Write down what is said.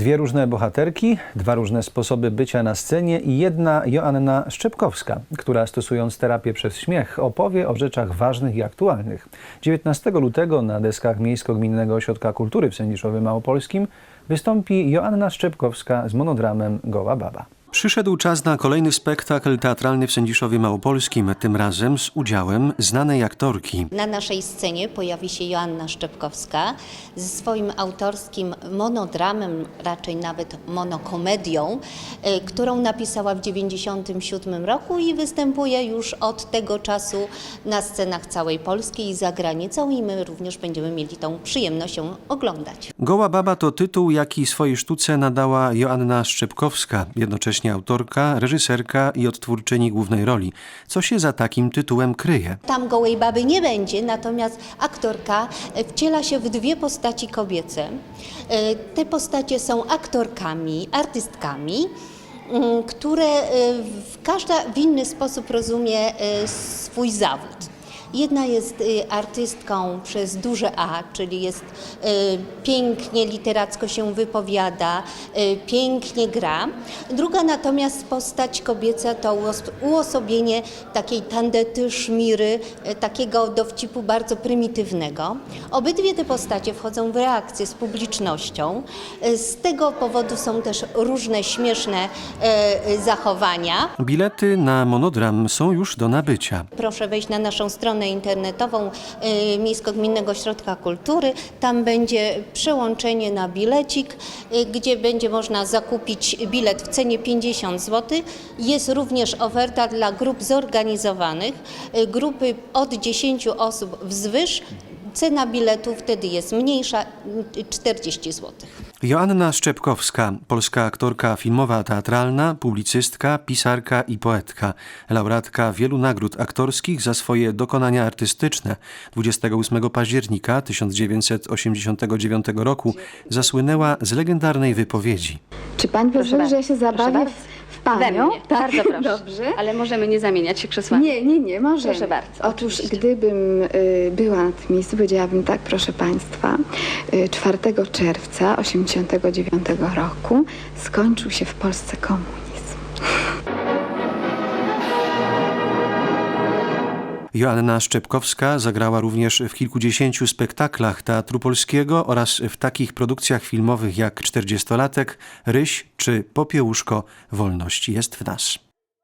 Dwie różne bohaterki, dwa różne sposoby bycia na scenie i jedna Joanna Szczepkowska, która stosując terapię przez śmiech opowie o rzeczach ważnych i aktualnych. 19 lutego na deskach Miejsko-Gminnego Ośrodka Kultury w Sędziszowie Małopolskim wystąpi Joanna Szczepkowska z monodramem Goła Baba. Przyszedł czas na kolejny spektakl teatralny w Sędziszowie Małopolskim, tym razem z udziałem znanej aktorki. Na naszej scenie pojawi się Joanna Szczepkowska ze swoim autorskim monodramem, raczej nawet monokomedią, y, którą napisała w 1997 roku i występuje już od tego czasu na scenach całej Polski i za granicą i my również będziemy mieli tą przyjemność ją oglądać. Goła Baba to tytuł, jaki swojej sztuce nadała Joanna Szczepkowska, jednocześnie autorka, reżyserka i odtwórczyni głównej roli. Co się za takim tytułem kryje? Tam gołej baby nie będzie, natomiast aktorka wciela się w dwie postaci kobiece. E, Te postacie są aktorkami, artystkami, mm, które e, w każda w inny sposób rozumie e, swój zawód. Jedna jest y, artystką przez duże A, czyli jest y, pięknie literacko się wypowiada, y, pięknie gra. Druga natomiast postać kobieca to uos- uosobienie takiej tandety, szmiry, takiego dowcipu bardzo prymitywnego. Obydwie te postacie wchodzą w reakcję z publicznością. Z tego powodu są też różne śmieszne zachowania. Bilety na monodram są już do nabycia. Proszę wejść na naszą stronę internetową y, Miejsko-Gminnego Ośrodka Kultury. Tam będzie przełączenie na bilecik, y, gdzie będzie można zakupić bilet w cenie 50 zł. Jest również oferta dla grup zorganizowanych, y, grupy od 10 osób wzwyż. Cena biletu wtedy jest mniejsza, y, 40 zł. Joanna Szczepkowska, polska aktorka filmowa, teatralna, publicystka, pisarka i poetka. Laureatka wielu nagród aktorskich za swoje dokonania artystyczne. 28 października 1989 roku zasłynęła z legendarnej wypowiedzi. Czy pan pozwoli, że ja się zabawię w, panią? mnie. Bardzo proszę. Dobrze. Ale możemy nie zamieniać się krzesłami. Nie, nie, nie, możemy. Proszę bardzo, Otóż oczywiście. gdybym y, była na tym miejscu, powiedziałabym tak, proszę państwa, y, 4 czerwca 89 roku skończył się w Polsce komunizm. Joanna Szczepkowska zagrała również w kilkudziesięciu spektaklach Teatru Polskiego oraz w takich produkcjach filmowych jak Czterdziestolatek, Ryś czy Popiełuszko Wolność jest w nas.